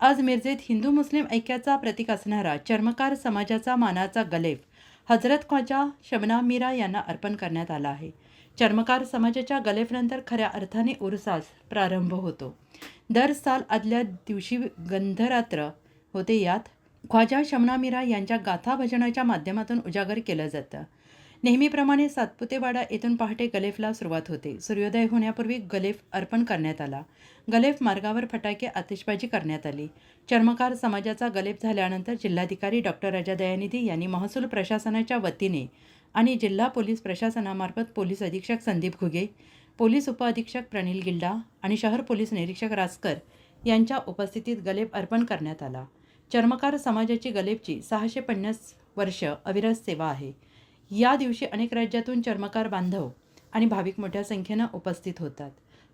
आज मिरजेत हिंदू मुस्लिम ऐक्याचा प्रतीक असणारा चर्मकार समाजाचा मानाचा गलेफ हजरत ख्वाजा शमना मीरा यांना अर्पण करण्यात आला आहे. चर्मकार समाजाच्या गलेफनंतर खऱ्या अर्थाने उरसास प्रारंभ होतो. दर साल आदल्या दिवशी गंधरात्र होते यात ख्वाजा शमना मीरा यांच्या गाथा भजनाच्या माध्यमातून उजागर केलं जातं. नेहमीप्रमाणे सातपुतेवाडा येथून पहाटे गलेफला सुरुवात होते. सूर्योदय होण्यापूर्वी गलेफ अर्पण करण्यात आला. गलेफ मार्गावर फटाके आतिषबाजी करण्यात आली. चर्मकार समाजाचा गलेफ झाल्यानंतर जिल्हाधिकारी डॉक्टर राजा दयानिधी यांनी महसूल प्रशासनाच्या वतीने आणि जिल्हा पोलीस प्रशासनामार्फत पोलीस अधीक्षक संदीप घुगे पोलीस उपअधीक्षक प्रणील गिल्डा आणि शहर पोलीस निरीक्षक रासकर यांच्या उपस्थितीत गलेफ अर्पण करण्यात आला. चर्मकार समाजाची गलेफची सहाशे पन्नास वर्ष अविरत सेवा आहे. या दिवशी अनेक राज्यातून चर्मकार बांधव आणि भाविक मोठ्या संख्येनं उपस्थित होतात.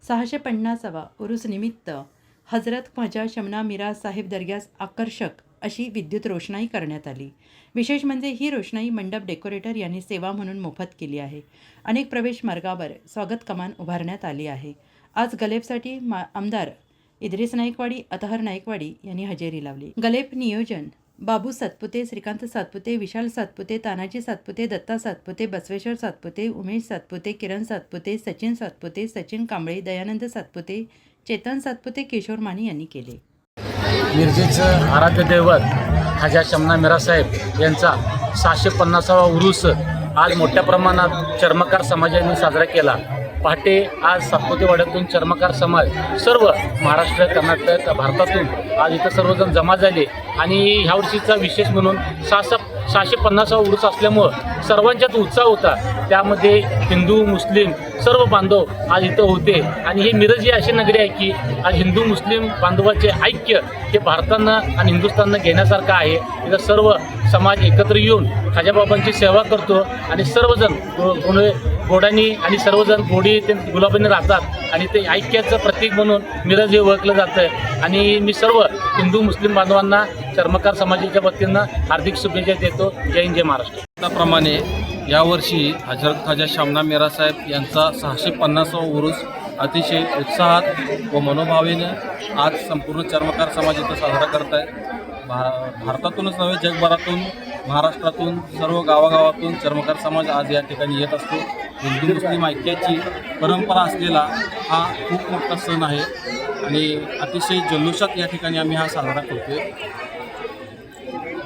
सहाशे पन्नासावा उरुसनिमित्त हजरत ख्वाजा शमना मीरा साहेब दर्ग्यास आकर्षक अशी विद्युत रोषणाई करण्यात आली. विशेष म्हणजे ही रोषणाई मंडप डेकोरेटर यांनी सेवा म्हणून मोफत केली आहे. अनेक प्रवेश मार्गावर स्वागत कमान उभारण्यात आली आहे. आज गलेबसाठी मा आमदार इद्रिस नाईकवाडी अतहर नाईकवाडी यांनी हजेरी लावली. गलेब नियोजन बाबू सातपुते श्रीकांत सातपुते विशाल सातपुते तानाजी सातपुते दत्ता सातपुते बसवेश्वर सातपुते उमेश सातपुते किरण सातपुते सचिन सातपुते सचिन कांबळे दयानंद सातपुते चेतन सातपुते किशोर माने यांनी केले. मिरजेचं आराध्य दैवत खाजा शमना मिरासाहेब यांचा सहाशे पन्नासावा उरूस आज मोठ्या प्रमाणात चर्मकार समाजाने साजरा केला. पहाटे आज सातपुतेवाड्यातून चर्मकार समाज सर्व महाराष्ट्र कर्नाटक भारतातून आज इथं सर्वजण जमा झाले. आणि ह्या वर्षीचा विशेष म्हणून सहाशे सहाशे पन्नासावा उरूस असल्यामुळं सर्वांच्यात उत्साह होता. त्यामध्ये हिंदू मुस्लिम सर्व बांधव आज इथं होते. आणि हे मिरज ही अशी नगरी आहे की आज हिंदू मुस्लिम बांधवाचे ऐक्य हे भारतानं आणि हिंदुस्थाननं घेण्यासारखं आहे. इथं सर्व समाज एकत्र येऊन खाजाबाबांची सेवा करतो आणि सर्वजण घोडानी आणि सर्वजण गोडी ते गुलाबाने राहतात आणि ते ऐक्याचं प्रतीक म्हणून मिरज हे ओळखलं जातं आणि मी सर्व हिंदू मुस्लिम बांधवांना चर्मकार समाजाच्या वतीनं हार्दिक शुभेच्छा देतो. जय हिंद जय महाराष्ट्र. त्याप्रमाणे यावर्षी हजरत खाजा शामना मेरा साहेब यांचा सहाशे पन्नासावा उरुस अतिशय उत्साहात व मनोभावेनं आज संपूर्ण चर्मकार समाज इथं साजरा करत आहे भा भारतातूनच नव्हे जगभरातून महाराष्ट्रातून सर्व गावागावातून चर्मकार समाज आज या ठिकाणी येत असतो. हिंदू मुस्लिम ऐक्याची परंपरा असलेला हा खूप मोठा सण आहे आणि अतिशय जल्लोषात या ठिकाणी आम्ही हा साजरा करतोय.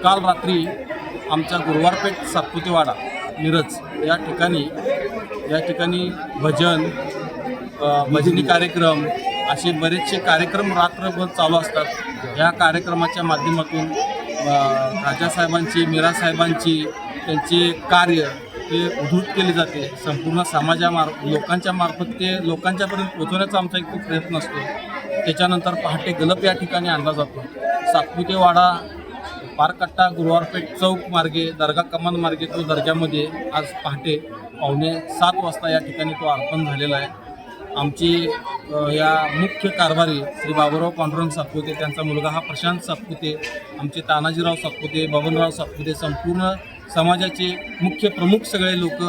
काल रात्री आमच्या गुरुवारपेठ सातपुतेवाडा मिरज या ठिकाणी या ठिकाणी भजन भजनी कार्यक्रम असे बरेचसे कार्यक्रम रात्रभर चालू असतात. या कार्यक्रमाच्या माध्यमातून राजासाहेबांची मीरासाहेबांची त्यांचे कार्य ते उद्धृत केले जाते. संपूर्ण समाजामार लोकांच्या मार्फत ते लोकांच्यापर्यंत पोहोचवण्याचा आमचा एक खूप प्रयत्न असतो. त्याच्यानंतर पहाटे गलप या ठिकाणी आणला जातो. सातपुतेवाडा पारकट्टा गुरुवारपेठ चौक मार्गे दर्गा कमान मार्गे तो दर्ग्यामध्ये आज पहाटे पावणे सात वाजता या ठिकाणी तो अर्पण झालेला आहे. आमची या मुख्य कारभारी श्री बाबूराव पांडुरंग सातपुते त्यांचा मुलगा हा प्रशांत सातपुते आमचे तानाजीराव सातपुते बबनराव सातपुते संपूर्ण समाजाचे मुख्य प्रमुख सगळे लोक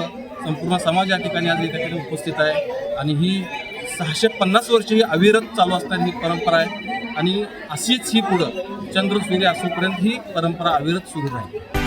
संपूर्ण समाज या ठिकाणी आज एका ठिकाणी उपस्थित आहे. आणि ही सहाशे पन्नास वर्ष ही अविरत चालू असणारी ही परंपरा आहे. आणि अशीच ही पुढं चंद्र सूर्य असूपर्यंत ही परंपरा अविरत सुरू राहील.